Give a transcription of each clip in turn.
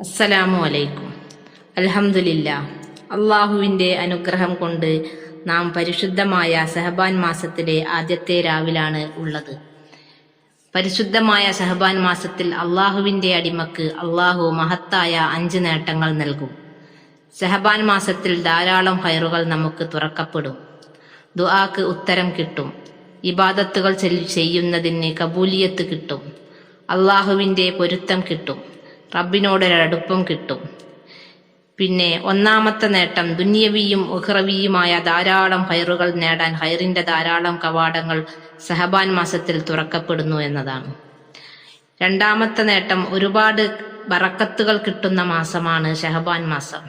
അസ്സലാമു അലൈക്കും. അലഹമുല്ല അള്ളാഹുവിന്റെ അനുഗ്രഹം കൊണ്ട് നാം പരിശുദ്ധമായ സഹബാൻ മാസത്തിലെ ആദ്യത്തെ രാവിലാണ് ഉള്ളത്. പരിശുദ്ധമായ സഹബാൻ മാസത്തിൽ അള്ളാഹുവിന്റെ അടിമക്ക് അള്ളാഹു മഹത്തായ അഞ്ച് നേട്ടങ്ങൾ നൽകും. സഹബാൻ മാസത്തിൽ ധാരാളം ഹൈറുകൾ നമുക്ക് തുറക്കപ്പെടും. ദുആക്ക് ഉത്തരം കിട്ടും. ഇബാദത്തുകൾ ചെയ്യുന്നതിന് കബൂലിയത്ത് കിട്ടും. അള്ളാഹുവിന്റെ പൊരുത്തം കിട്ടും. റബ്ബിനോടൊരടുപ്പം കിട്ടും. പിന്നെ ഒന്നാമത്തെ നേട്ടം ദുന്യവിയും ഉഹ്റവിയുമായ ധാരാളം ഹൈറുകൾ നേടാൻ ഹൈറിന്റെ ധാരാളം കവാടങ്ങൾ സഹബാൻ മാസത്തിൽ തുറക്കപ്പെടുന്നു എന്നതാണ്. രണ്ടാമത്തെ നേട്ടം ഒരുപാട് ബറക്കത്തുകൾ കിട്ടുന്ന മാസമാണ് ഷഹബാൻ മാസം.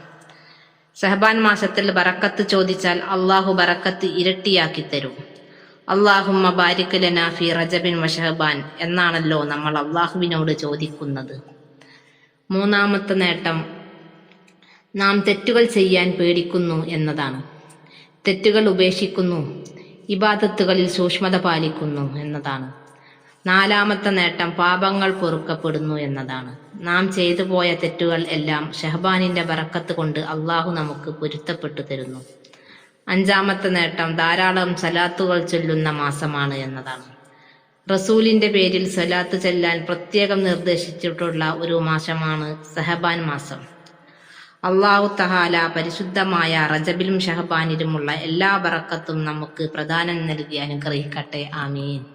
സഹബാൻ മാസത്തിൽ ബറക്കത്ത് ചോദിച്ചാൽ അള്ളാഹു ബറക്കത്ത് ഇരട്ടിയാക്കി തരും. അള്ളാഹുമ്മ ബാരിക്കലന ലനാ ഫി റജബിൻ വഷഹബാൻ എന്നാണല്ലോ നമ്മൾ അള്ളാഹുവിനോട് ചോദിക്കുന്നത്. മൂന്നാമത്തെ നേട്ടം. നാം തെറ്റുകൾ ചെയ്യാൻ പേടിക്കുന്നു എന്നതാണ്. തെറ്റുകൾ ഉപേക്ഷിക്കുന്നു ഇബാദത്തുകളിൽ സൂക്ഷ്മത പാലിക്കുന്നു എന്നതാണ്. നാലാമത്തെ നേട്ടം പാപങ്ങൾ പൊറുക്കപ്പെടുന്നു എന്നതാണ്. നാം ചെയ്തു പോയ തെറ്റുകൾ എല്ലാം ഷഹബാനിന്റെ വറക്കത്ത് കൊണ്ട് അള്ളാഹു നമുക്ക് പൊരുത്തപ്പെട്ടു തരുന്നു. അഞ്ചാമത്തെ നേട്ടം ധാരാളം സലാത്തുകൾ ചൊല്ലുന്ന മാസമാണ് എന്നതാണ്. റസൂലിന്റെ പേരിൽ സലാത്ത് ചെല്ലാൻ പ്രത്യേകം നിർദ്ദേശിച്ചിട്ടുള്ള ഒരു മാസമാണ് സഹബാൻ മാസം. അള്ളാഹു തഹാല പരിശുദ്ധമായ റജബിലും ഷഹബാനിലുമുള്ള എല്ലാ ബറക്കത്തും നമുക്ക് പ്രദാനം നൽകി അനുഗ്രഹിക്കട്ടെ. ആമീൻ.